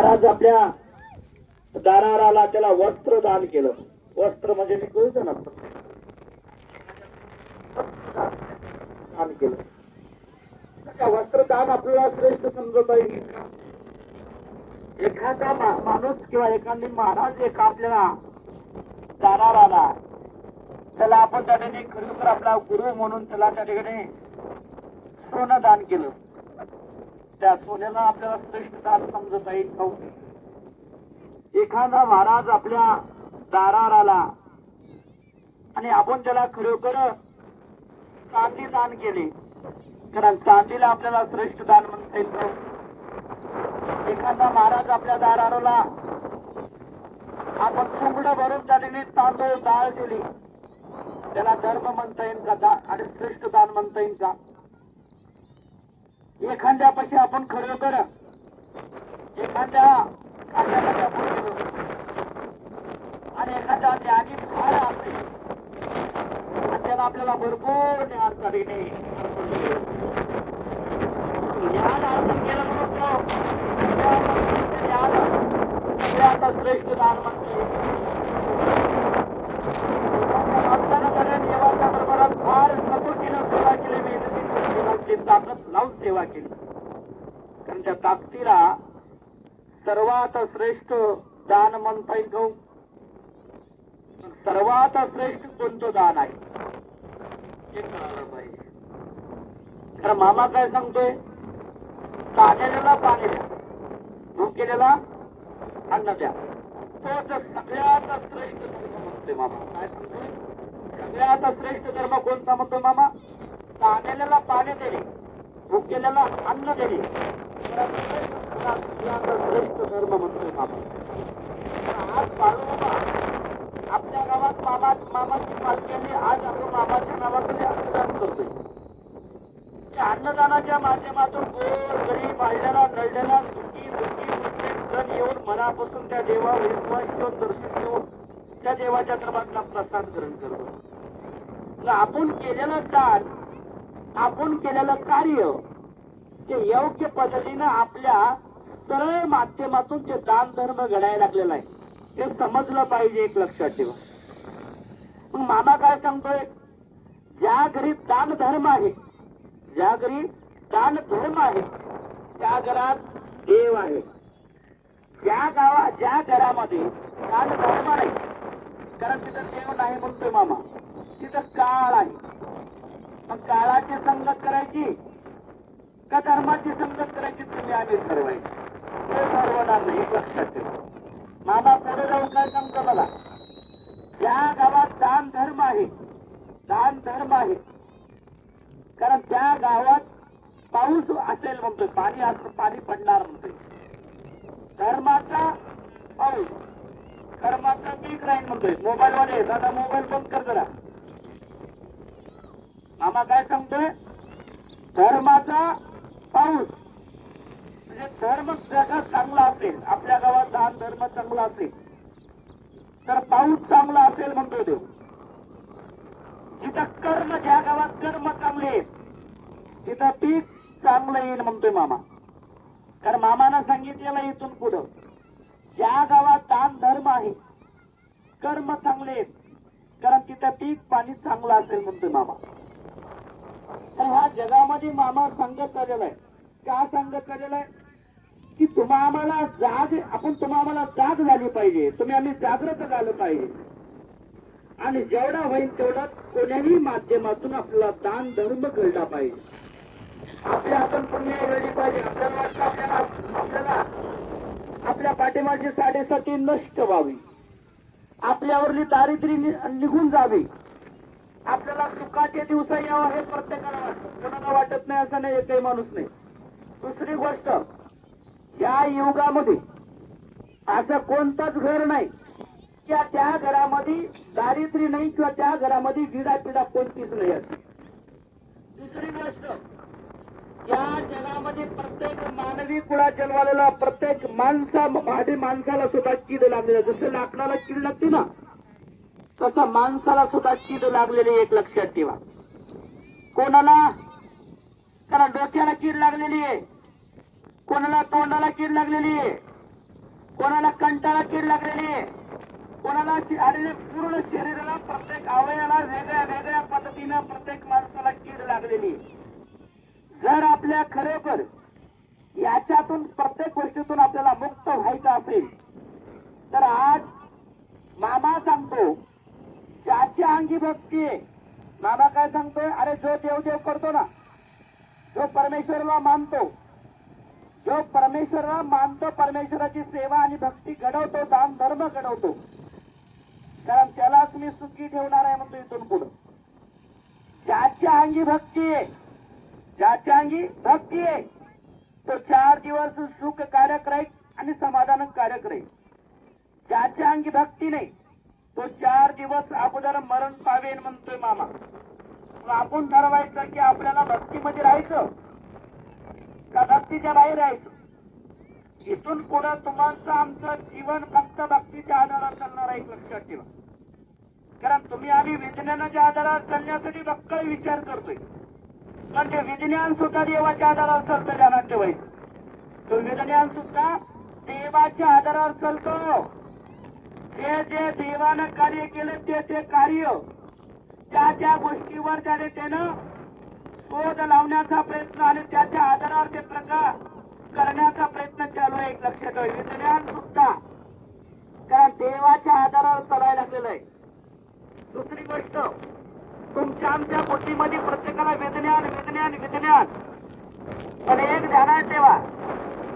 महाराज आपल्या दाराला त्याला वस्त्र दान केलं. वस्त्र म्हणजे मी कळतं ना. दान केलं. वस्त्रदान आपल्याला श्रेष्ठ समजत आहे. एखादा माणूस किंवा एखादी महाराज एक आपल्याला दारावर आला त्याला आपण त्या ठिकाणी खरोखर आपला गुरु म्हणून त्याला त्या ठिकाणी सोनं दान केलं. त्या सोन्याला आपल्याला श्रेष्ठ समजत आहे. खाऊ एखादा महाराज आपल्या दारावर आला आणि आपण त्याला खरोखर चांदी दान केले. कारण चांदीला आपल्याला श्रेष्ठ दान म्हणता येईल. एखादा महाराज आपल्या दाराला आपण सुंगड भरून झालेली तांदूळ डाळ दिली. त्याला धर्म म्हणता येईल का? आणि श्रेष्ठ दान म्हणता येईल का? एखाद्यापाशी आपण खरोखर एखाद्या आपण आणि एखादा ज्ञानी फार असते आणि त्याला आपल्याला भरपूर ज्ञान तरीने ज्ञान अर्पण केलं म्हणून ज्ञान सगळ्यात श्रेष्ठ दान म्हणते माणसानं खऱ्या देवाच्या दरबारात फार कसोटीनं सेवा केली मेहनतीनं सेवा केली ताकद लावून सेवा केली. कारण त्या ताकदीला सर्वात श्रेष्ठ दान म्हणता येईल का? सर्वात श्रेष्ठ कोणतं दान आहे? हे कळालं पाहिजे. तर मामा काय सांगतोय? तानेलेला पाणी द्या. भूकेलेला अन्न द्या. तोच सगळ्यात श्रेष्ठ धर्म म्हणतोय मामा. काय सांगतोय? सगळ्यात श्रेष्ठ धर्म कोणता म्हणतोय मामा? तानेलेला पाणी देणे. भूकेलेला अन्न देणे हा श्रेष्ठ धर्म म्हणतोय मामा आज बाळूमामा आपल्या गावात मामा मामाची पालखी आज आपण मामाच्या गावाकडे अन्नदान करतोय. त्या अन्नदानाच्या माध्यमातून गोर गरीब आळल्याला नळल्याला सुखी दुखी प्रत्येक जण येऊन मनापासून त्या देवा विश्वास ठेवून दर्शन घेऊन त्या देवाच्या क्रमांकला प्रसाद ग्रहण करतो. आपण केलेलं दान आपण केलेलं कार्य ते योग्य पद्धतीनं आपल्या सरळ माध्यमातून ते दान धर्म घडायला लागलेला आहे ते समजलं पाहिजे एक लक्षात ठेवा. मग मामा काय सांगतोय? ज्या घरी दान धर्म आहे ज्या घरी दान धर्म आहे त्या घरात देव आहे. ज्या गावा ज्या घरामध्ये दान धर्म नाही कारण तिथं देव नाही म्हणतोय मामा तिथं काळ आहे. मग काळाची संगत करायची का धर्माची संगत करायची तुम्ही आम्ही ठरवायची ते ठरवणार नाही लक्षात ठेवा. मामा पुढे जाऊन काय सांगतो मला? ज्या गावात दान धर्म आहे. दान धर्म आहे. कारण त्या गावात पाऊस असेल म्हणतोय पाणी असं पाणी पडणार म्हणतोय. धर्माचा पाऊस कर्माचा पीक राहील म्हणतोय. मोबाईल मध्ये दादा मोबाईल बंद कर जरा. मामा काय सांगतोय? धर्माचा पाऊस. म्हणजे धर्म जगात चांगला असेल आपल्या गावात दान धर्म चांगला असेल तर पाऊस चांगला असेल म्हणतो देव. जिथं कर्म ज्या गावात कर्म चांगले आहेत तिथं पीक चांगलं येईल म्हणतोय मामा. कारण मामानं सांगितलेलं इथून पुढं ज्या गावात दान धर्म आहे कर्म चांगले आहेत कारण तिथं पीक पाणी चांगलं असेल म्हणतोय मामा. तर ह्या जगामध्ये मामा सांगत आलेला आहे. का सांगत आलेला आहे? की तुम्हा आम्हाला जाग आपण तुम्हा आम्हाला जाग झाली पाहिजे. तुम्ही आम्ही जागृत झालं पाहिजे. आणि जेवढा होईल तेवढा कोण्याही माध्यमातून आपला दान धर्म घडला पाहिजे. आपल्या आपण पुण्य घडली पाहिजे. आपल्याला वाटतं आपल्याला आपल्याला आपल्या पाठीमागची साडेसाती नष्ट व्हावी. आपल्यावरली दारिद्र्य निघून जावी. आपल्याला सुखाचे दिवस यावं हे प्रत्येकाला वाटत. कोणाला वाटत नाही असं नाही एकही माणूस नाही. दुसरी गोष्ट या युगामध्ये असं कोणतंच घर नाही किंवा त्या घरामध्ये दारिद्र्य नाही किंवा त्या घरामध्ये विडा पिडा कोणतीच नाही असते. दुसरी गोष्ट या जगामध्ये प्रत्येक मानवी कुळा जन्मालेला प्रत्येक माणसा माझे माणसाला सुद्धा कीड लागलेला जसं लाकडाला कीड लागते ना तसं माणसाला सुद्धा कीड लागलेली एक लक्षात ठेवा. कोणाला? कारण डोक्याला कीड लागलेली आहे. कोणाला तोंडाला कीड लागलेली आहे. कोणाला कंटाळा कीड लागलेली आहे. कोणाला पूर्ण शरीराला प्रत्येक अवयवाला वेगळ्या वेगळ्या पद्धतीनं प्रत्येक माणसाला कीड लागलेली आहे. जर आपल्या खरोखर याच्यातून प्रत्येक गोष्टीतून आपल्याला मुक्त व्हायचं असेल तर आज मामा सांगतो ज्याच्या अंगी भक्ती. आहे मामा काय सांगतोय? अरे जो देवदेव करतो ना जो परमेश्वरला मानतो जो परमेश्वरला मानतो परमेश्वराची सेवा आणि भक्ती घडवतो दान धर्म घडवतो कारण त्यालाच मी सुखी ठेवणार आहे म्हणतो इथून पुढं. ज्याच्या अंगी भक्ती. आहे ज्याच्या अंगी भक्ती. आहे तो चार दिवस सुख कारक राहील आणि समाधान कारक राहील ज्याच्या अंगी भक्ती नाही. तो चार दिवस अगोदर मरण पावेन म्हणतोय मामा. आपण ठरवायचं की आपल्याला भक्तीमध्ये राहायचं? का भक्तीच्या बाहेर राहायचं? इथून पुढं तुम्हाला आमचं जीवन फक्त भक्तीच्या आधारावर चालणार आहे लक्षात ठेवा. कारण तुम्ही आम्ही विज्ञानाच्या आधारावर चालण्यासाठी बक्कळ विचार करतोय. पण ते विज्ञान सुद्धा देवाच्या आधारावर चालतं ध्यानात ठेवायचं तो विज्ञान सुद्धा देवाच्या आधारावर चालतो. जे जे देवानं कार्य केलं ते ते कार्य त्या त्या गोष्टीवर त्याने त्यानं शोध लावण्याचा प्रयत्न आणि त्याच्या आधारावर ते प्रकार करण्याचा प्रयत्न चालू आहे. एक लक्षात विज्ञान सुद्धा कारण देवाच्या आधारावर चालायला लागलेलं आहे. दुसरी गोष्ट तुमच्या आमच्या बुद्धीमध्ये प्रत्येकाला विज्ञान विज्ञान विज्ञान पण एक ध्यानात ठेवा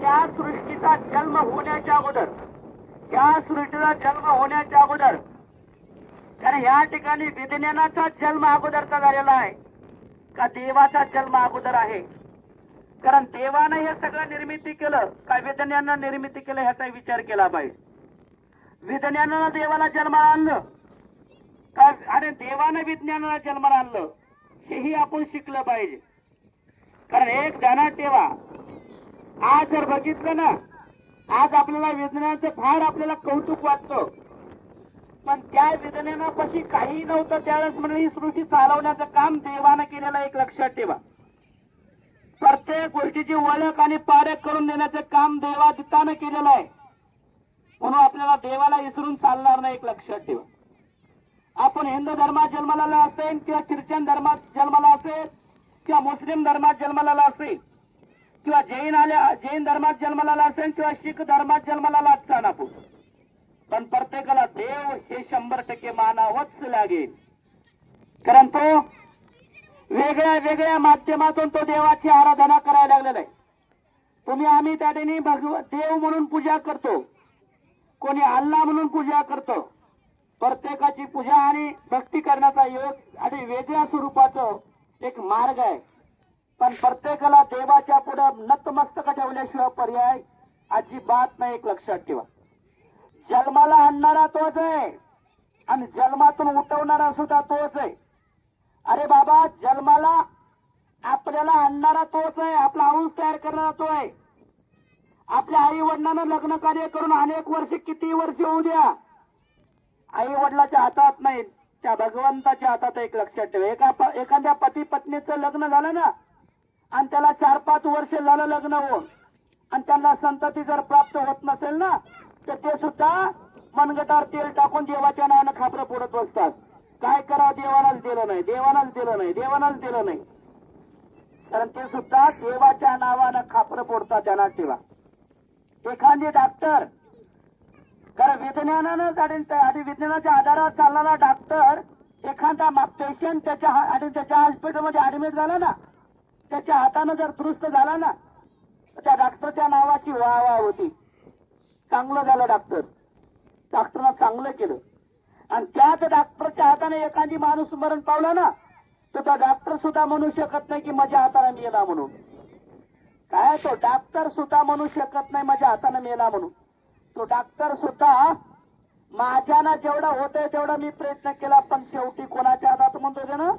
त्या सृष्टीचा जन्म होण्याच्या अगोदर या सृष्टीचा जन्म होण्याच्या अगोदर कारण या ठिकाणी विज्ञानाचा जन्म अगोदरचा झालेला आहे. का देवाचा जन्म अगोदर आहे? कारण देवानं हे सगळं निर्मिती केलं का विज्ञानानं निर्मिती केलं ह्याचा विचार केला पाहिजे. विज्ञानानं देवाला जन्माला आणलं का आणि देवानं विज्ञानाला जन्माला आणलं हेही आपण शिकलं पाहिजे. कारण एक ध्यानात ठेवा आज जर बघितलं ना आज आपल्याला वेदनांचं फार आपल्याला कौतुक वाटतं. पण त्या विज्ञानापाशी काही नव्हतं त्यावेळेस म्हणून ही सृष्टी चालवण्याचं काम देवानं केलेलं एक लक्षात ठेवा. प्रत्येक गोष्टीची ओळख आणि पारख करून देण्याचं काम देवादितानं केलेलं आहे. म्हणून आपल्याला देवाला विसरून चालणार नाही एक लक्षात ठेवा. आपण हिंदू धर्मात जन्माला असेल किंवा ख्रिश्चन धर्मात जन्माला असेल किंवा मुस्लिम धर्मात जन्माला असेल किंवा जैन आल्या जैन धर्मात जन्माला असेल किंवा शीख धर्मात जन्माला असतान आपण. पण प्रत्येकाला देव हे शंभर टक्के मानावंच लागेल. कारण तो वेगळ्या वेगळ्या माध्यमातून तो देवाची आराधना करायला लागलेला आहे. तुम्ही आम्ही त्या ठिकाणी भगव देव म्हणून पूजा करतो. कोणी अल्ला म्हणून पूजा करतो. प्रत्येकाची पूजा आणि भक्ती करण्याचा योग आणि वेगळ्या स्वरूपाचं एक मार्ग आहे. पण प्रत्येकाला देवाच्या पुढे नतमस्तक ठेवल्याशिवाय पर्याय अजिबात नाही एक लक्षात ठेवा. जन्माला आणणारा तोच आहे आणि जन्मातून उठवणारा सुद्धा तोच आहे. अरे बाबा जन्माला आपल्याला आणणारा तोच आहे आपला अंश तयार करणारा तो आहे. आपल्या आई वडिलांना लग्न कार्य करून अनेक वर्ष किती वर्ष होऊ द्या. आई वडिलाच्या हातात नाही त्या भगवंताच्या हातात एक लक्षात ठेवा. एका एखाद्या पती पत्नीचं लग्न झालं ना आणि त्याला चार पाच वर्ष झालं लग्न होऊन. आणि त्यांना संतती जर प्राप्त होत नसेल ना तर ते सुद्धा मनगटावर तेल टाकून देवाच्या नावानं खापरं फोडत बसतात. काय करावं देवानाच दिलं नाही देवानाच दिलं नाही देवानाच दिलं नाही. कारण ते सुद्धा देवाच्या नावानं खापरं फोडतात त्यांना ठेवा एखादी डॉक्टर कारण विज्ञानानं आणि आणि विज्ञानाच्या आधारावर चालणारा डॉक्टर एखादा पेशंट त्याच्या आणि त्याच्या हॉस्पिटलमध्ये ऍडमिट झाला ना त्याच्या हातानं जर दुरुस्त झाला ना तर त्या डॉक्टरच्या नावाची वाह वाह होती. चांगलं झालं डॉक्टर. डॉक्टरनं चांगलं केलं. आणि त्याच डॉक्टरच्या हाताने एखादी माणूस मरण पावला ना तर त्या डॉक्टर सुद्धा म्हणू शकत नाही की माझ्या हाताने मेला म्हणून. काय तो डॉक्टर सुद्धा म्हणू शकत नाही माझ्या हाताने मेला म्हणून. तो डॉक्टर सुद्धा माझ्यानं जेवढं होतंय तेवढं मी प्रयत्न केला पण शेवटी कोणाच्या हातात म्हणतो ना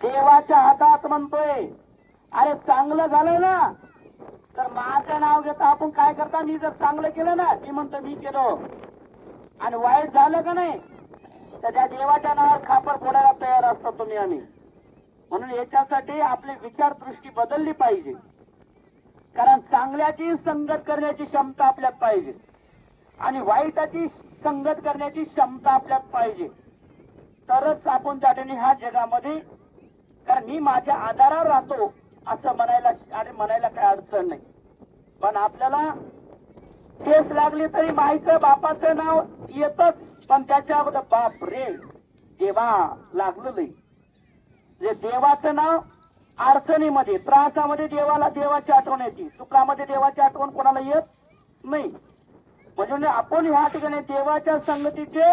देवाच्या हातात म्हणतोय. अरे चांगलं झालं ना तर माझं नाव घेता आपण काय करता? मी जर चांगलं केलं ना मी म्हणतो मी केलं. आणि वाईट झालं का नाही? तर त्या देवाच्या नावावर खापर फोडायला तयार असतो तुम्ही आम्ही. म्हणून याच्यासाठी आपली विचारदृष्टी बदलली पाहिजे. कारण चांगल्याची संगत करण्याची क्षमता आपल्यात पाहिजे. आणि वाईटाची संगत करण्याची क्षमता आपल्यात पाहिजे. तरच आपण त्या ठिकाणी ह्या जगामध्ये कारण मी माझ्या आधारावर राहतो असं म्हणायला आणि म्हणायला काय अडचण नाही. पण आपल्याला केस लागली तरी माईचं बापाचं नाव येतच पण त्याच्या अगोदर बाप रे देवा लागलं नाही जे देवाचं नाव अडचणीमध्ये त्रासामध्ये देवाला देवाची आठवण येते. सुखामध्ये देवाची आठवण कोणाला येत नाही. म्हणजे, म्हणजे आपण ह्या ठिकाणी देवाच्या संगतीचे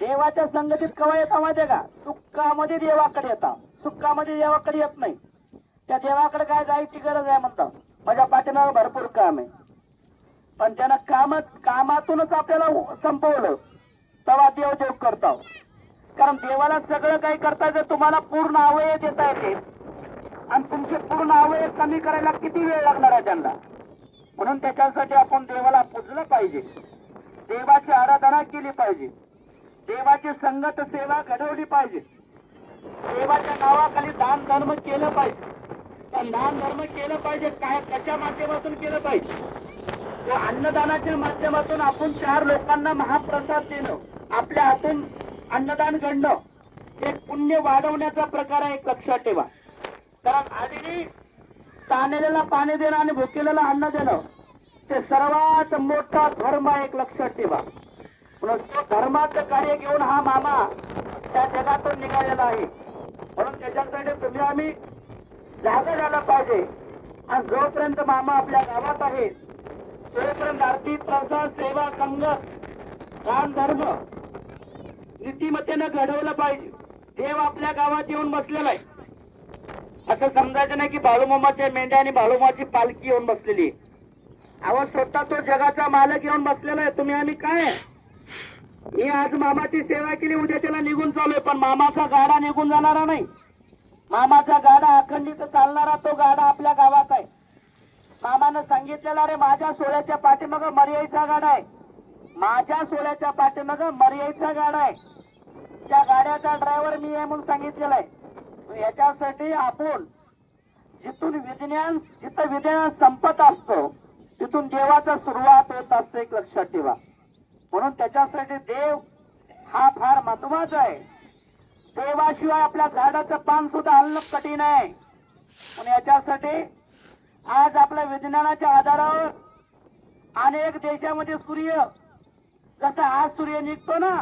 देवाच्या संगतीत कवा येता माहिती का? सुखामध्ये देवाकडे येतात सुखामध्ये देवाकडे येत नाही. त्या देवाकडे काय जायची गरज आहे म्हणतात. माझ्या पाठीमागे भरपूर काम आहे. पण त्यानं कामच कामातूनच आपल्याला संपवलं. तेव्हा देव देव करता कारण देवाला सगळं काही करता येतं तुम्हाला पूर्ण अवयव देता येते आणि तुमचे पूर्ण अवयव कमी करायला किती वेळ लागणार आहे त्यांना? म्हणून त्याच्यासाठी आपण देवाला पूजलं पाहिजे. देवाची आराधना केली पाहिजे. देवाची संगत सेवा घडवली पाहिजे. देवाच्या नावाखाली दान धर्म केलं पाहिजे. पण दान धर्म केलं पाहिजे काय कशा माध्यमातून केलं पाहिजे. अन्नदानाच्या माध्यमातून आपण चार लोकांना महाप्रसाद देणं आपल्या हातून अन्नदान घडणं हे पुण्य वाढवण्याचा प्रकार आहे एक लक्षात ठेवा. कारण आधी तानेलेला पाणी देणं आणि भुकेलेला अन्न देणं ते सर्वात मोठा धर्म आहे एक लक्षात ठेवा. म्हणून तो धर्माचं कार्य घेऊन हा मामा त्या जगातून निघालेला आहे. म्हणून त्याच्यासाठी तुम्ही आम्ही जागा झाला पाहिजे. आणि जोपर्यंत मामा आपल्या गावात आहे तोपर्यंत आरती प्रसाद सेवा संगत काम धर्म नीतिमत्तेनं घडवलं पाहिजे. देव आपल्या गावात येऊन बसलेला आहे. असं समजायचं नाही की बाळूमामाच्या मेंढ्या आणि बाळूमाची पालखी येऊन बसलेली आहे. अहो स्वतः तो जगाचा मालक येऊन बसलेला आहे. तुम्ही आम्ही काय? मी आज मामाची सेवा केली उद्या त्याला निघून चालूय पण मामाचा गाडा निघून जाणारा नाही. मामाचा गाडा अखंडित चालणारा तो गाडा आपल्या गावात आहे. मामानं सांगितलेला रे माझ्या सोहळ्याच्या पाठीमाग मर्याईचा गाडा आहे. माझ्या सोहळ्याच्या पाठीमाग मर्याईचा गाडा आहे. त्या गाड्याचा ड्रायव्हर मी आहे म्हणून सांगितलेला आहे. याच्यासाठी आपण जिथून विज्ञान जिथं विज्ञान संपत असतो तिथून देवाचा सुरुवात होत असते एक लक्षात ठेवा. म्हणून त्याच्यासाठी देव हा फार महत्त्वाचा आहे. देवाशिवाय आपल्या झाडाचं पान सुद्धा हलणं कठीण आहे. पण याच्यासाठी आज आपल्या विज्ञानाच्या आधारावर अनेक देशामध्ये सूर्य जसा आज सूर्य निघतो ना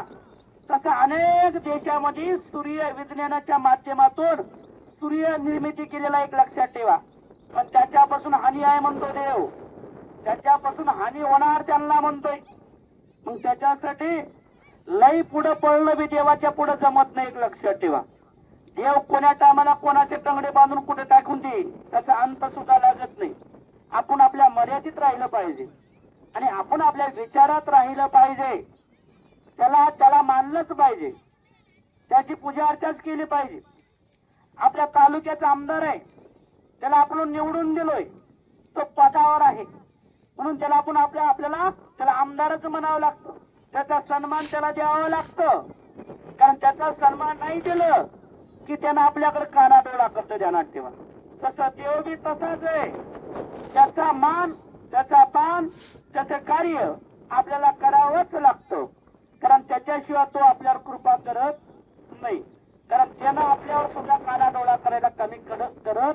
तसा अनेक देशामध्ये सूर्य विज्ञानाच्या माध्यमातून सूर्य निर्मिती केलेला एक लक्षात ठेवा. पण त्याच्यापासून हानी आहे म्हणतो देव. त्याच्यापासून हानी होणार त्यांना म्हणतोय. मग त्याच्यासाठी लई पुढं पळणं बी देवाच्या पुढे जमत नाही एक लक्षात ठेवा. देव कोण्या टायमाला कोणाचे टंगडे बांधून कुठे टाकून देईल त्याचा अंत सुद्धा लागत नाही. आपण आपल्या मर्यादित राहिलं पाहिजे. आणि आपण आपल्या विचारात राहिलं पाहिजे. त्याला त्याला मानलंच पाहिजे. त्याची पूजा अर्चाच केली पाहिजे. आपल्या तालुक्याचा आमदार आहे. त्याला आपण निवडून दिलोय. तो पदावर आहे. म्हणून त्याला आपण आपल्या आपल्याला त्याला आमदारच म्हणावं लागतं. त्याचा सन्मान त्याला द्यावा लागतं. कारण त्याचा सन्मान नाही दिलं की त्यानं आपल्याकडे कानाडोळा करतो ध्यानात ठेवा. तसं देव बी तसाच आहे. त्याचा मान त्याचा पान त्याचं कार्य आपल्याला करावंच लागतं. कारण त्याच्याशिवाय तो आपल्यावर कृपा करत नाही. कारण त्यानं आपल्यावर सुद्धा कानाडोळा करायला कमी करत करत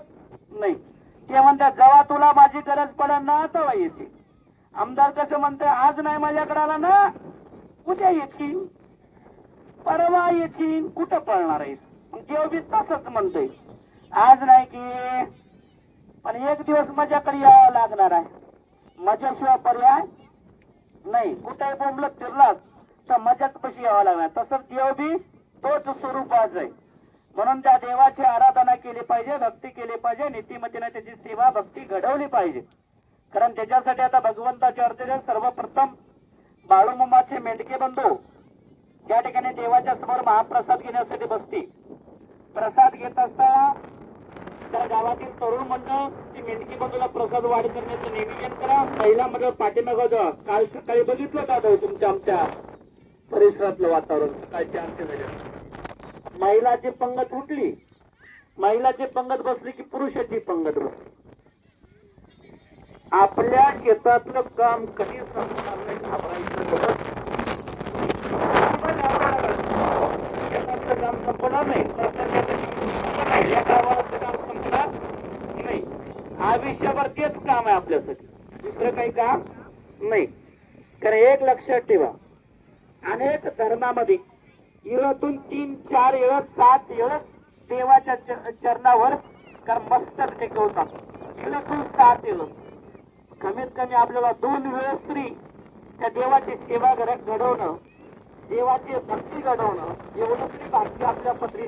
नाही. ते म्हणतात जेव्हा तुला माझी गरज पडेल ना तेव्हा येते. आमदार कसं म्हणते आज नाही माझ्याकडे आला ना उद्या येतील परवा येतील कुठं पळणार आहेस? मग देव बी तसंच म्हणतोय आज नाही की पण एक दिवस माझ्याकडे यावं लागणार आहे. माझ्याशिवाय पर्याय नाही. कुठेही बोंबलत फिरलास तर मजाच पशी यावं लागणार. तसंच देव बी तोच स्वरूपाच आहे म्हणून त्या देवाची आराधना केली पाहिजे भक्ती केली पाहिजे नीतिमतीने त्याची सेवा भक्ती घडवली पाहिजे. कारण त्याच्यासाठी आता भगवंताच्या अर्थाने सर्वप्रथम बाळूमामाचे मेंढके बंधू त्या ठिकाणी देवाच्या समोर महाप्रसाद घेण्यासाठी बसती. प्रसाद घेत असताना त्या गावातील तरुण मंडळ ती मेंढकी बंधूला प्रसाद वाढ करण्याचं निवेदन करा. महिला मंडळ म्हणजे पाठीमागं जा. काल सकाळी बघितलं का हो तुमच्या आमच्या परिसरातलं वातावरण? सकाळची आमच्या वेळेस महिलाची पंगत उठली. महिलाची पंगत बसली की पुरुषाची पंगत बसली. आपल्या शेतातलं काम कधी संपणार नाही घाबरायचं गरज काम संपणार नाही. या काम संपणार नाही. आयुष्यभर तेच काम आहे आपल्यासाठी. दुसरं काही काम नाही. कारण एक लक्षात ठेवा. अनेक धर्मामध्ये इळतून तीन चार इळ सात इळ देवाच्या चरणावर कारण मस्तक टेकवतात. इळतून सात इळ कमीत कमी आपल्याला दोन वेळेस तरी त्या देवाची सेवा घरात घडवणं देवाची भक्ती घडवणं एवढं तरी भाग्य आपल्या पत्री